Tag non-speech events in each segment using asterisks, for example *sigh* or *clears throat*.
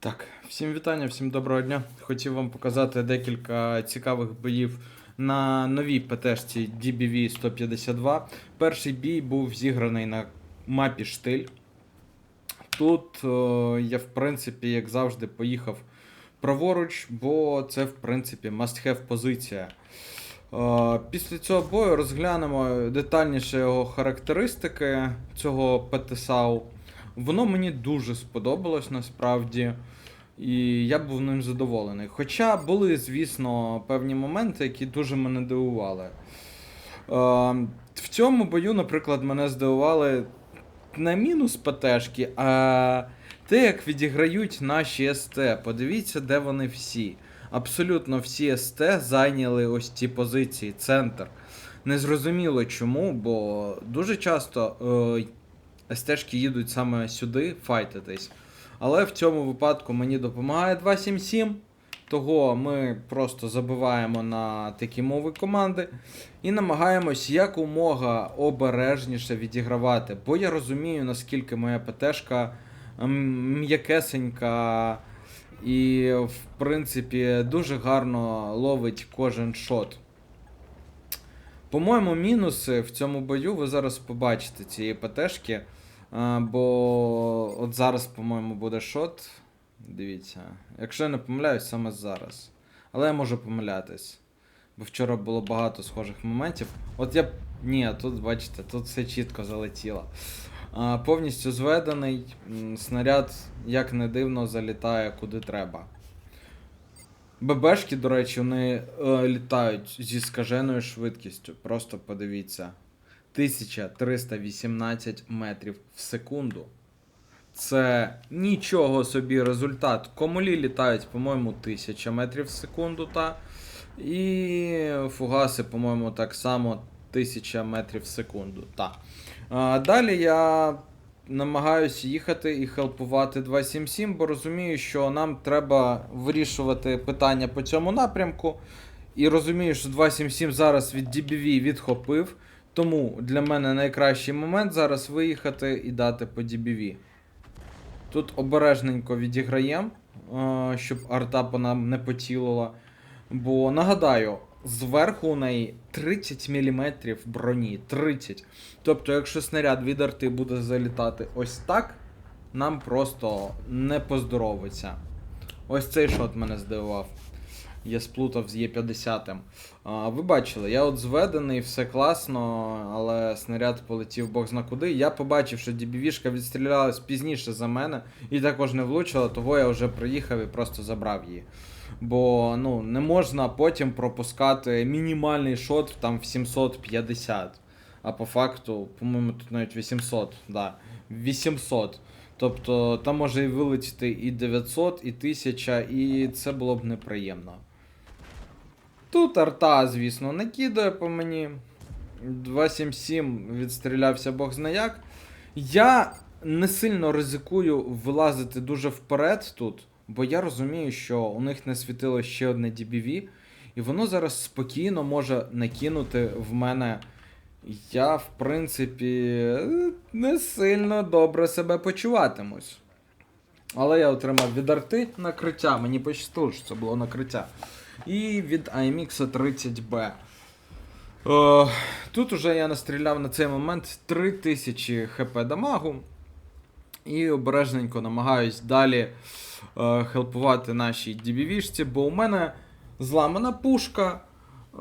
Так, всім вітання, всім доброго дня. Хотів вам показати декілька цікавих боїв на новій ПТшці DBV 152. Перший бій був зіграний на мапі Штиль. Тут е, я, в принципі, як завжди, поїхав праворуч, бо це, в принципі, must-have позиція. Е, Після цього бою розглянемо детальніше його характеристики цього ПТСАУ. Воно мені дуже сподобалось насправді, і я був ним задоволений. Хоча були, звісно, певні моменти, які дуже мене дивували. Е, в цьому бою, наприклад, мене здивували не мінус ПТшки, а те, як відіграють наші СТ. Подивіться, де вони всі. Абсолютно всі СТ зайняли ось ці позиції, центр. Незрозуміло чому, бо дуже часто е, СТшки їдуть саме сюди файтитись. Але в цьому випадку мені допомагає 277. Того ми просто забиваємо на такі мови команди і намагаємось якомога обережніше відігравати. Бо я розумію, наскільки моя ПТшка м'якесенька і, в принципі, дуже гарно ловить кожен шот. По-моєму, мінуси в цьому бою ви зараз побачите цієї ПТшки. Бо от зараз, по-моєму, буде шот. Дивіться. Якщо я не помиляюсь, саме зараз. Але я можу помилятись. Бо вчора було багато схожих моментів. От я. Ні, тут, бачите, тут все чітко залетіло. Повністю зведений. Снаряд, як не дивно, залітає куди треба. ББшки, до речі, вони е, літають зі скаженою швидкістю. Просто подивіться. 1318 метрів в секунду. Це нічого собі результат. Комулі літають, по-моєму, 1000 метрів в секунду, та. І фугаси, по-моєму, так само 1000 метрів в секунду. Та. А, далі я намагаюся їхати і хелпувати 277, бо розумію, що нам треба вирішувати питання по цьому напрямку. І розумію, що 277 зараз від DBV відхопив. Тому для мене найкращий момент зараз виїхати і дати по DBV. Тут обережненько відіграємо, е, щоб арта по нам не поцілила. Бо нагадаю, зверху у неї 30 мм броні. 30. Тобто, якщо снаряд від арти буде залітати ось так, нам просто не поздоровиться. Ось цей шот мене здивував. Я сплутав з Є50. Ви бачили, я от зведений, все класно, але снаряд полетів бог зна куди. Я побачив, що DBV-шка відстрілялась пізніше за мене і також не влучила, того я вже приїхав і просто забрав її. Бо ну, не можна потім пропускати мінімальний шот там в 750. А по факту, по-моєму, тут навіть 800, да. 800. Тобто там може і вилетіти і 900, і 1000, і це було б неприємно. Тут арта, звісно, накидає по мені. 277 відстрілявся бог зна як. Я не сильно ризикую вилазити дуже вперед тут, бо я розумію, що у них не світило ще одне DBV, і воно зараз спокійно може накинути в мене. Я, в принципі, не сильно добре себе почуватимусь. Але я отримав від арти накриття. Мені пощастило, що це було накриття. І від IMX 30B. Е, тут уже я настріляв на цей момент 3000 хп дамагу. І обережненько намагаюсь далі е, хелпувати нашій DBV-шці, бо у мене зламана пушка. Е,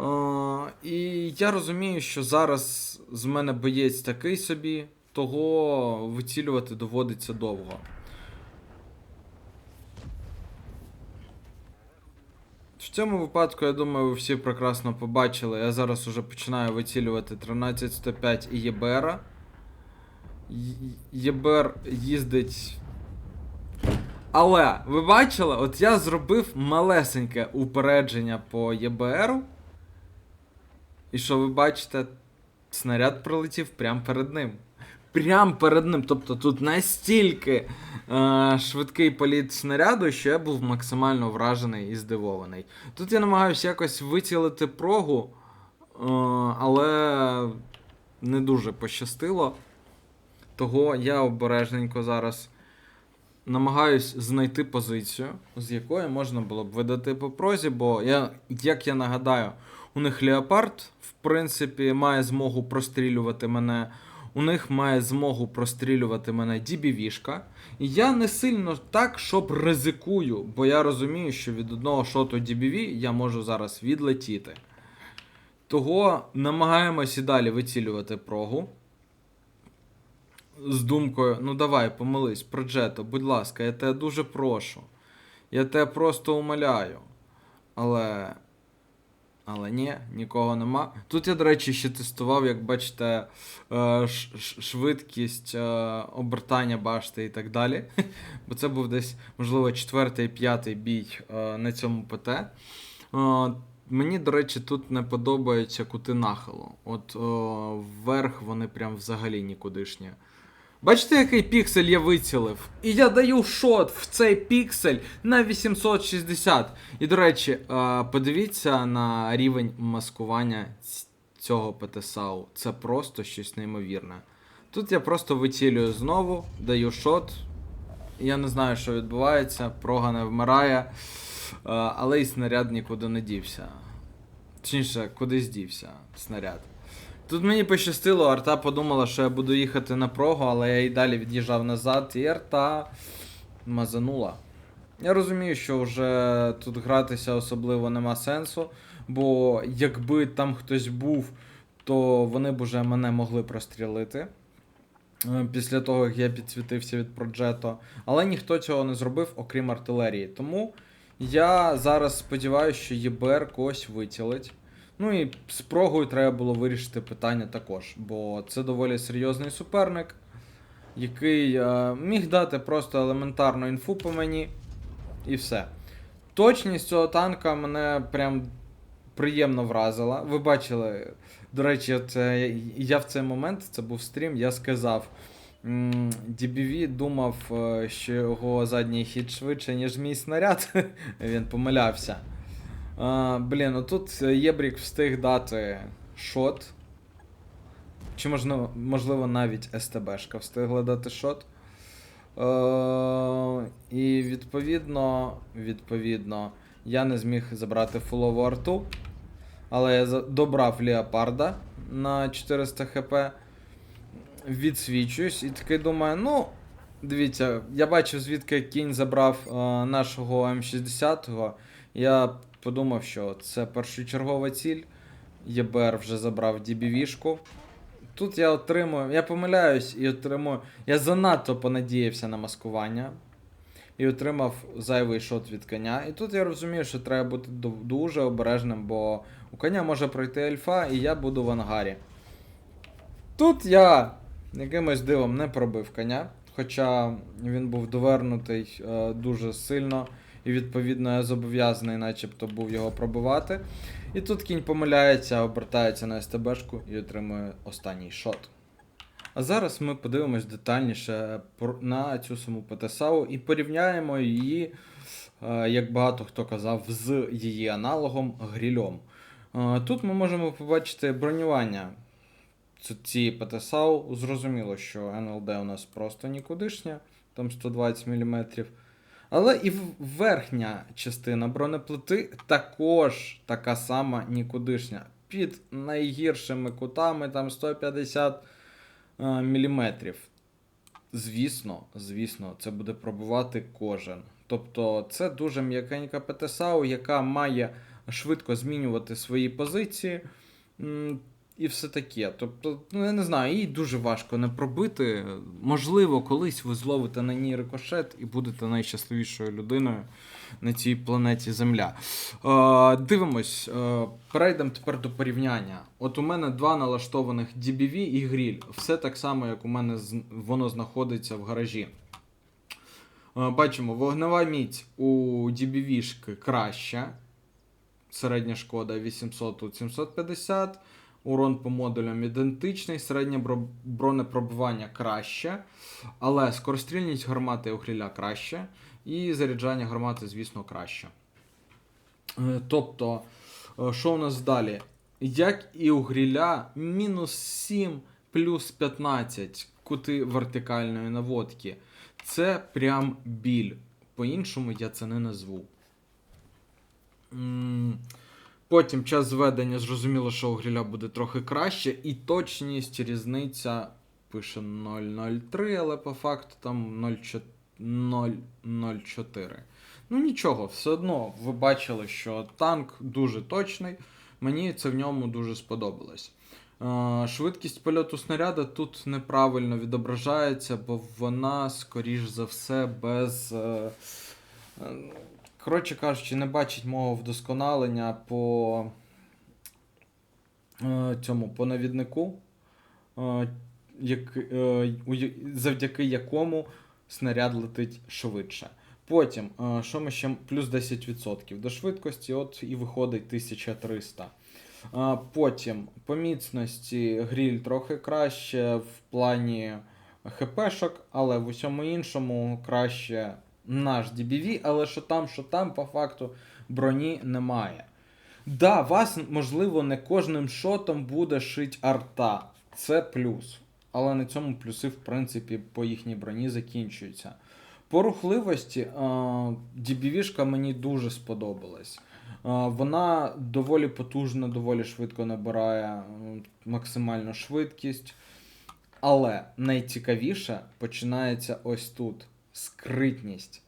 і я розумію, що зараз з мене боєць такий собі, того вицілювати доводиться довго. В цьому випадку, я думаю, ви всі прекрасно побачили. Я зараз уже починаю вицілювати 13105 і ЄБР. ЄБР їздить. Але, ви бачили, от я зробив малесеньке упередження по ЄБРу. І що ви бачите, снаряд пролетів прямо перед ним. Прямо перед ним. Тобто тут настільки е, швидкий політ снаряду, що я був максимально вражений і здивований. Тут я намагаюся якось вицілити прогу, е, але не дуже пощастило. Того я обережненько зараз намагаюсь знайти позицію, з якої можна було б видати по прозі, бо я, як я нагадаю, у них Леопард, в принципі, має змогу прострілювати мене. У них має змогу прострілювати мене DBV-шка. І я не сильно так, щоб ризикую, бо я розумію, що від одного шоту DBV я можу зараз відлетіти. Того намагаємось і далі вицілювати прогу. З думкою, ну давай, помились, Проджето, будь ласка, я тебе дуже прошу. Я тебе просто умоляю. Але. Але ні, нікого нема. Тут я, до речі, ще тестував, як бачите, е, швидкість е, обертання башти і так далі. *laughs* Бо це був десь, можливо, четвертий, п'ятий бій е, на цьому ПТ. Мені, до речі, тут не подобаються кути нахилу. От вверх вони прям взагалі нікудишні. Бачите, який піксель я вицілив? І я даю шот в цей піксель на 860. І, до речі, е, подивіться на рівень маскування цього ПТСАУ. Це просто щось неймовірне. Тут я просто вицілюю знову, даю шот. Я не знаю, що відбувається, прога не вмирає, е, але і снаряд нікуди не дівся. Точніше, кудись дівся снаряд. Тут мені пощастило, арта подумала, що я буду їхати на прогу, але я і далі від'їжджав назад, і арта мазанула. Я розумію, що вже тут гратися особливо нема сенсу, бо якби там хтось був, то вони б уже мене могли прострілити. е, Після того, як я підсвітився від Проджето. Але ніхто цього не зробив, окрім артилерії. Тому я зараз сподіваюся, що ЄБР когось вицілить. Ну і з прогою треба було вирішити питання також, бо це доволі серйозний суперник, який е, міг дати просто елементарну інфу по мені, і все. Точність цього танка мене прям приємно вразила. Ви бачили, до речі, це, я в цей момент, це був стрім, я сказав. DBV думав, е, що його задній хід швидше, ніж мій снаряд. *laughs* Він помилявся. А, блін, ну тут Єбрік встиг дати шот. Чи можливо, можливо навіть СТБшка встигла дати шот. Е, і відповідно, відповідно, я не зміг забрати фулову арту. Але я добрав Леопарда на 400 хп. Відсвічуюсь і такий думаю, ну. Дивіться, я бачив, звідки кінь забрав е, нашого М60. Я подумав, що це першочергова ціль. ЄБР вже забрав DBV-шку. Тут я отримую. Я помиляюсь і отримую. Я занадто понадіявся на маскування. І отримав зайвий шот від коня. І тут я розумію, що треба бути дуже обережним, бо у коня може пройти альфа, і я буду в ангарі. Тут я якимось дивом не пробив коня, хоча він був довернутий е, дуже сильно, і відповідно я зобов'язаний, начебто, був його пробивати. І тут кінь помиляється, обертається на СТБшку і отримує останній шот. А зараз ми подивимось детальніше на цю саму ПТСАУ і порівняємо її, е, як багато хто казав, з її аналогом грільом. Е, Тут ми можемо побачити бронювання цієї ПТСАУ. Зрозуміло, що НЛД у нас просто нікудишня, там 120 мм. Але і верхня частина бронеплити також така сама нікудишня. Під найгіршими кутами, там 150 е, міліметрів. Звісно, звісно, це буде пробувати кожен. Тобто це дуже м'якенька ПТСАУ, яка має швидко змінювати свої позиції. І все таке. Тобто, ну я не знаю, їй дуже важко не пробити. Можливо, колись ви зловите на ній рикошет і будете найщасливішою людиною на цій планеті Земля. Е, дивимось, е, перейдемо тепер до порівняння. От у мене два налаштованих DBV і гріль. Все так само, як у мене воно знаходиться в гаражі. Е, бачимо, вогнева міць у DBV-шки краща. Середня шкода 800 тут 750. Урон по модулям ідентичний, середнє бро- бронепробивання краще, але скорострільність гармати у гріля краще, і заряджання гармати, звісно, краще. Е, Тобто, е, що у нас далі? Як і у гріля, мінус 7 плюс 15 кути вертикальної наводки. Це прям біль. По-іншому я це не назву. М, Потім час зведення зрозуміло, що у гріля буде трохи краще, і точність різниця пише 0,03, але по факту там 0,04. Ну нічого, все одно ви бачили, що танк дуже точний. Мені це в ньому дуже сподобалось. Е, Швидкість польоту снаряда тут неправильно відображається, бо вона, скоріш за все, без. Коротше кажучи, не бачить мого вдосконалення по е, цьому по навіднику, е, е, завдяки якому снаряд летить швидше. Потім, що ми ще плюс 10% до швидкості, от і виходить 1300. Потім по міцності гріль трохи краще в плані ХПшок, але в усьому іншому краще наш DBV, але що там, що там, по факту броні немає. Да, вас, можливо, не кожним шотом буде шить арта. Це плюс. Але на цьому плюси, в принципі, по їхній броні закінчуються. По рухливості DBV-шка мені дуже сподобалась. Вона доволі потужна, доволі швидко набирає максимальну швидкість. Але найцікавіше починається ось тут: скритність.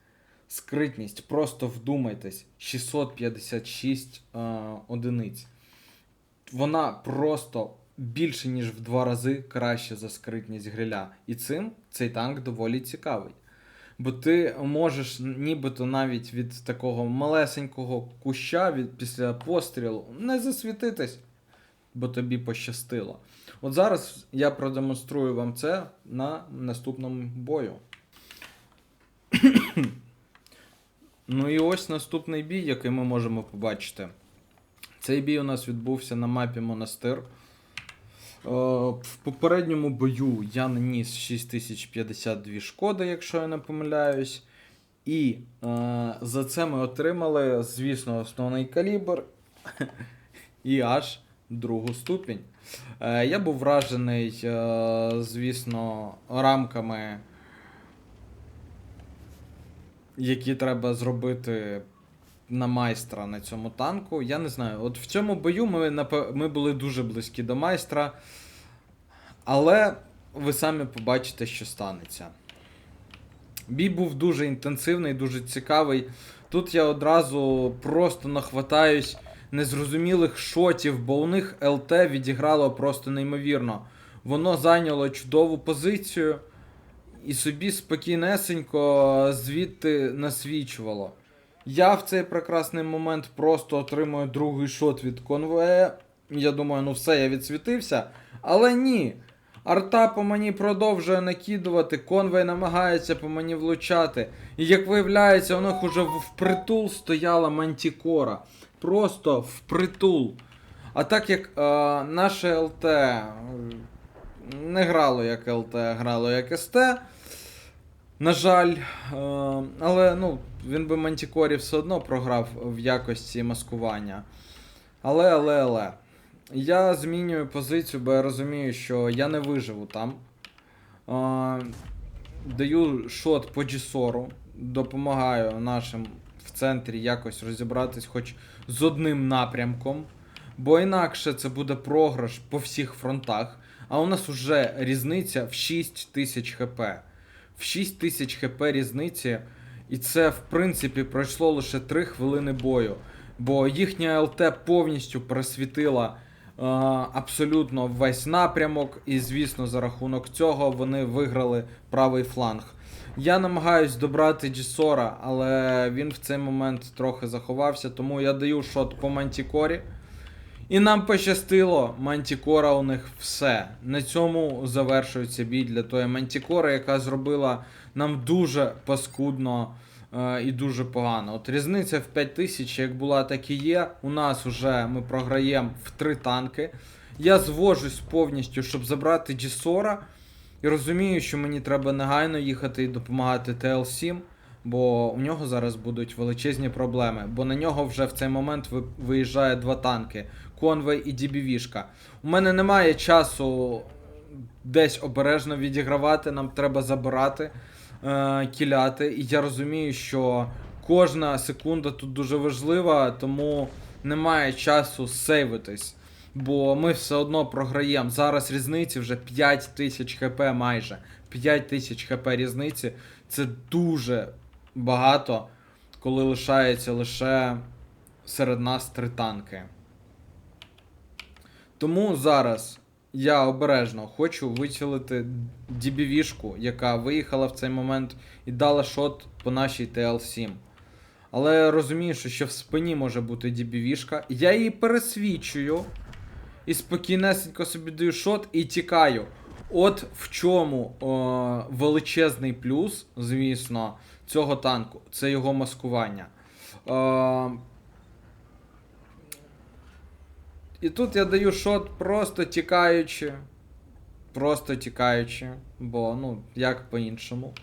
Скритність, просто вдумайтесь, 656 е, одиниць. Вона просто більше, ніж в два рази краще за скритність гриля. І цим цей танк доволі цікавий. Бо ти можеш нібито навіть від такого малесенького куща від, після пострілу не засвітитись, бо тобі пощастило. От зараз я продемонструю вам це на наступному бою. *coughs* ну і ось наступний бій, який ми можемо побачити. Цей бій у нас відбувся на мапі Монастир. Е, В попередньому бою я наніс 6052 шкоди, якщо я не помиляюсь. І е, за це ми отримали, звісно, основний калібр *laughs* і аж другу ступінь. Е, я був вражений, е, звісно, рамками, які треба зробити на майстра на цьому танку. Я не знаю, от в цьому бою ми, ми були дуже близькі до майстра, але ви самі побачите, що станеться. Бій був дуже інтенсивний, дуже цікавий. Тут я одразу просто нахватаюсь незрозумілих шотів, бо у них ЛТ відіграло просто неймовірно. Воно зайняло чудову позицію і собі спокійнесенько звідти насвічувало. Я в цей прекрасний момент просто отримую другий шот від конвоя. Я думаю, ну все, я відсвітився. Але ні. Арта по мені продовжує накидувати, конвей намагається по мені влучати. І як виявляється, у них уже впритул стояла мантікора. Просто впритул. А так як е, наше ЛТ не грало як ЛТ, а грало як СТ. На жаль, е, але ну, він би Мантікорі все одно програв в якості маскування. Але, але, але. Я змінюю позицію, бо я розумію, що я не виживу там. Е, даю шот по Джісору, допомагаю нашим в центрі якось розібратись хоч з одним напрямком. Бо інакше це буде програш по всіх фронтах. А у нас вже різниця в 6 тисяч хп. В 6 тисяч хп різниці. І це, в принципі, пройшло лише 3 хвилини бою. Бо їхня ЛТ повністю просвітила е, абсолютно весь напрямок, і, звісно, за рахунок цього вони виграли правий фланг. Я намагаюсь добрати Джісора, але він в цей момент трохи заховався, тому я даю шот по Мантікорі. І нам пощастило, Мантікора у них все. На цьому завершується бій для тої Мантікори, яка зробила нам дуже паскудно е, і дуже погано. От різниця в 5 тисяч, як була, так і є. У нас вже ми програємо в 3 танки. Я звожусь повністю, щоб забрати Джісора. І розумію, що мені треба негайно їхати і допомагати ТЛ-7, бо у нього зараз будуть величезні проблеми. Бо на нього вже в цей момент виїжджає два танки: Конвей і DBV-шка. У мене немає часу десь обережно відігравати, нам треба забирати. е, кіляти. І я розумію, що кожна секунда тут дуже важлива, тому немає часу сейвитись. Бо ми все одно програємо. Зараз різниці вже 5 тисяч хп майже. 5 тисяч хп різниці. Це дуже багато, коли лишається лише серед нас три танки. Тому зараз я обережно хочу вицілити дібівішку, яка виїхала в цей момент і дала шот по нашій ТЛ-7. Але розумію, що в спині може бути дібівішка. Я її пересвічую і спокійнесенько собі даю шот і тікаю. От в чому о, величезний плюс, звісно, цього танку. Це його маскування. Е, і тут я даю шот просто тікаючи. Просто тікаючи. Бо, ну, як по-іншому.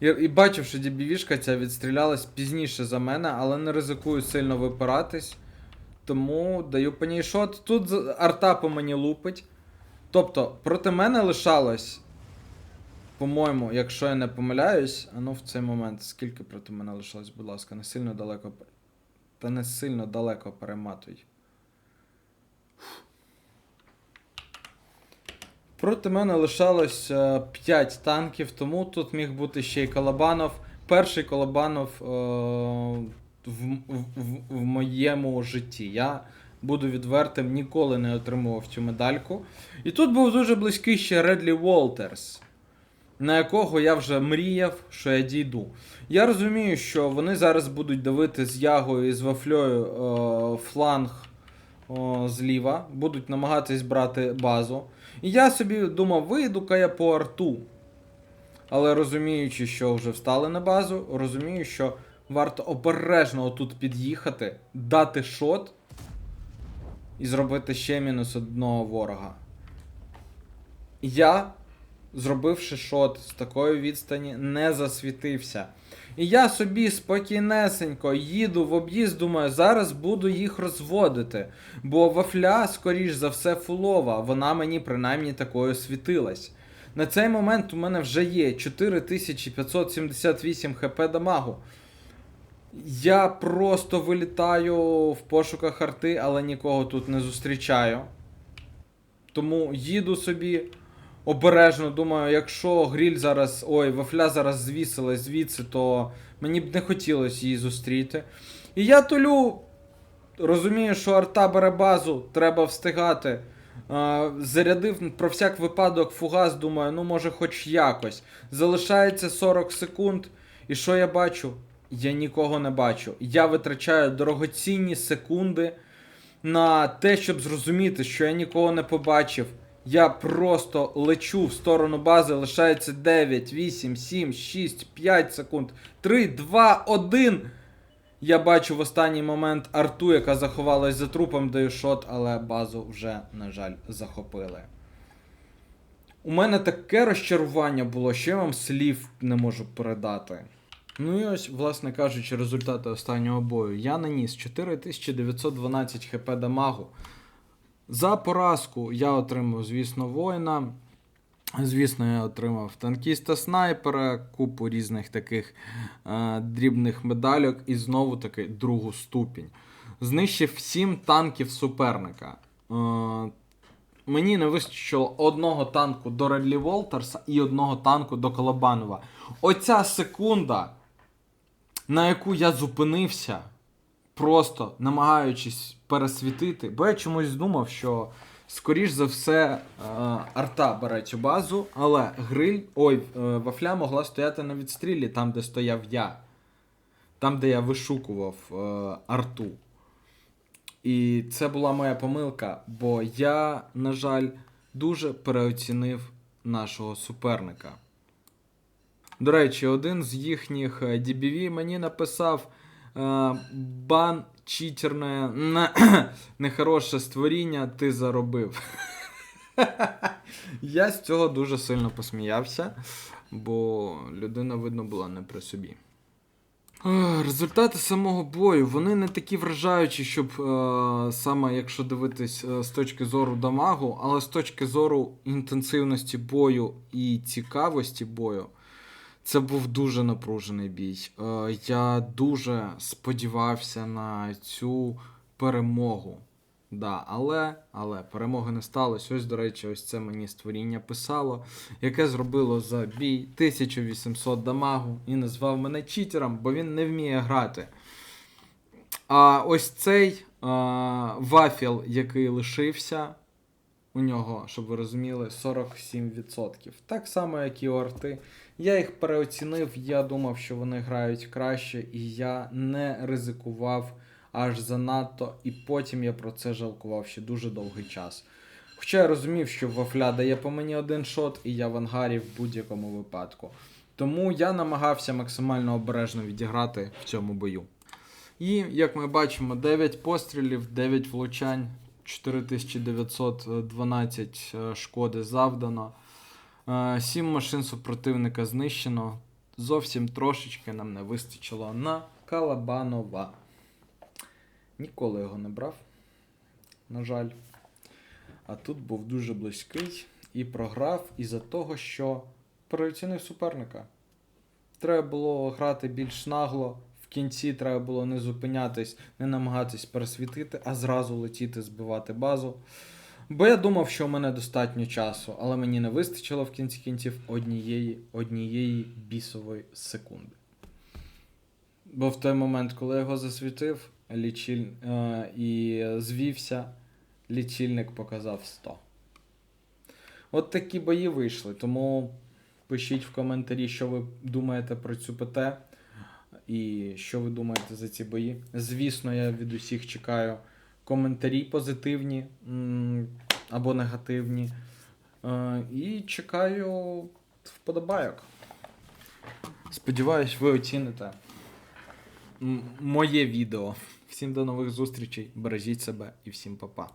І, і бачив, що дібівішка ця відстрілялась пізніше за мене, але не ризикую сильно випиратись. Тому даю по ній шот. Тут арта по мені лупить. Тобто, проти мене лишалось. По-моєму, якщо я не помиляюсь, а ну в цей момент, скільки проти мене лишалось, будь ласка, не сильно далеко. Та не сильно далеко перематуй. Проти мене лишалось 5 танків, тому тут міг бути ще й Колобанов. Перший Колобанов е, в, в, в, моєму житті. Я буду відвертим, ніколи не отримував цю медальку. І тут був дуже близький ще Редлі Волтерс, на якого я вже мріяв, що я дійду. Я розумію, що вони зараз будуть давити з Ягою і з Вафлею е, фланг о, зліва, будуть намагатись брати базу. І я собі думав, вийду-ка я по арту. Але розуміючи, що вже встали на базу, розумію, що варто обережно отут під'їхати, дати шот і зробити ще мінус одного ворога. Я, зробивши шот з такої відстані, не засвітився. І я собі спокійнесенько їду в об'їзд, думаю, зараз буду їх розводити. Бо вафля, скоріш за все, фулова, вона мені принаймні такою світилась. На цей момент у мене вже є 4578 хп дамагу. Я просто вилітаю в пошуках арти, але нікого тут не зустрічаю. Тому їду собі обережно, думаю, якщо гріль зараз. Ой, вафля зараз звісилась звідси, то мені б не хотілося її зустріти. І я тулю, розумію, що арта бере базу, треба встигати. Зарядив про всяк випадок фугас, думаю, ну може хоч якось. Залишається 40 секунд. І що я бачу? Я нікого не бачу. Я витрачаю дорогоцінні секунди на те, щоб зрозуміти, що я нікого не побачив. Я просто лечу в сторону бази, лишається 9, 8, 7, 6, 5 секунд. 3, 2, 1. Я бачу в останній момент арту, яка заховалась за трупом, даю шот, але базу вже, на жаль, захопили. У мене таке розчарування було, що я вам слів не можу передати. Ну і ось, власне кажучи, результати останнього бою. Я наніс 4912 хп дамагу. За поразку я отримав, звісно, воїна. Звісно, я отримав танкіста снайпера, купу різних таких е, дрібних медальок і знову таки другу ступінь. Знищив 7 танків суперника. Е, мені не вистачило одного танку до Редлі Волтерса і одного танку до Колобанова. Оця секунда, на яку я зупинився, просто намагаючись пересвітити, бо я чомусь думав, що скоріш за все е, арта бере цю базу, але гриль, ой, е, вафля могла стояти на відстрілі там, де стояв я. Там, де я вишукував е, арту. І це була моя помилка, бо я, на жаль, дуже переоцінив нашого суперника. До речі, один з їхніх DBV мені написав бан читерне *clears throat* нехороше створіння ти заробив. *laughs* Я з цього дуже сильно посміявся, бо людина, видно, була не при собі. Результати самого бою, вони не такі вражаючі, щоб е, саме якщо дивитись е, з точки зору дамагу, але з точки зору інтенсивності бою і цікавості бою, Це був дуже напружений бій. Е, Я дуже сподівався на цю перемогу. Да, але, але перемоги не сталося. Ось, до речі, ось це мені створіння писало, яке зробило за бій 1800 дамагу і назвав мене читером, бо він не вміє грати. А ось цей а, вафіл, який лишився, у нього, щоб ви розуміли, 47%. Так само, як і у арти. Я їх переоцінив, я думав, що вони грають краще, і я не ризикував аж занадто, і потім я про це жалкував ще дуже довгий час. Хоча я розумів, що вафля дає по мені один шот, і я в ангарі в будь-якому випадку. Тому я намагався максимально обережно відіграти в цьому бою. І, як ми бачимо, 9 пострілів, 9 влучань, 4912 е, шкоди завдано. 7 машин супротивника знищено. Зовсім трошечки нам не вистачило на Калабанова. Ніколи його не брав, на жаль. А тут був дуже близький і програв із-за того, що переоцінив суперника. Треба було грати більш нагло. Кінці треба було не зупинятись, не намагатись пересвітити, а зразу летіти, збивати базу. Бо я думав, що у мене достатньо часу, але мені не вистачило в кінці кінців однієї, однієї бісової секунди. Бо в той момент, коли я його засвітив лічиль... е, і звівся, лічильник показав 100. От такі бої вийшли. Тому пишіть в коментарі, що ви думаєте про цю ПТ і що ви думаєте за ці бої. Звісно, я від усіх чекаю коментарі позитивні або негативні. Е, І чекаю вподобайок. Сподіваюсь, ви оціните моє відео. Всім до нових зустрічей, бережіть себе і всім па-па.